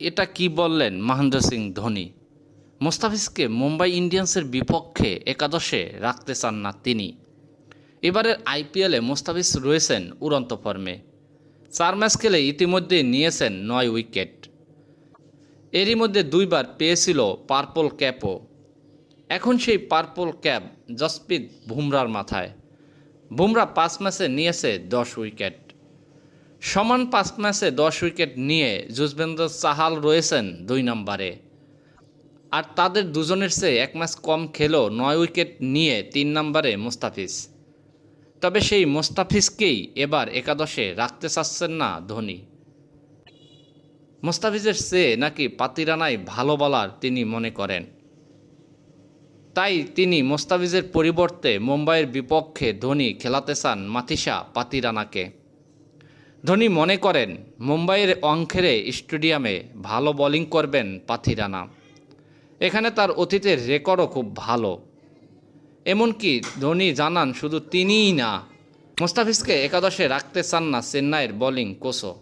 এটা কি বললেন মহেন্দ্র সিং ধোনি? মোস্তাফিজকে মুম্বাই ইন্ডিয়ান্সের বিপক্ষে একাদশে রাখতে চান না তিনি। এবারের আইপিএলে মোস্তাফিজ রয়েছেন উড়ন্ত ফর্মে। চার ম্যাচ খেলে ইতিমধ্যে নিয়েছেন নয় উইকেট। এরই মধ্যে দুইবার পেয়েছিল পার্পল ক্যাপও। এখন সেই পার্পল ক্যাপ জসপ্রীত বুমরার মাথায়। বুমরা পাঁচ ম্যাচে নিয়েছে দশ উইকেট। সমান পাঁচ ম্যাচে দশ উইকেট নিয়ে যুজবেন্দ্র চাহাল রয়েছেন দুই নম্বরে। আর তাদের দুজনের চেয়ে এক ম্যাচ কম খেলেও নয় উইকেট নিয়ে তিন নম্বরে মুস্তাফিজ। তবে সেই মোস্তাফিজকেই এবার একাদশে রাখতে চাচ্ছেন না ধোনি। মুস্তাফিজের চেয়ে নাকি পাতিরানাই ভালো বলার তিনি মনে করেন। তাই তিনি মোস্তাফিজের পরিবর্তে মুম্বাইয়ের বিপক্ষে ধোনি খেলাতে চান মাতিসা পাতিরানাকে। ধোনি মনে করেন, মুম্বাইয়ের অংখেরে স্টেডিয়ামে ভালো বোলিং করবেন পাথিরানা এখানে তার অতীতের রেকর্ডও খুব ভালো। এমনকি ধোনি জানান শুধু তিনিই না, মোস্তাফিজকে একাদশে রাখতে চান না চেন্নাইয়ের বোলিং কোচও।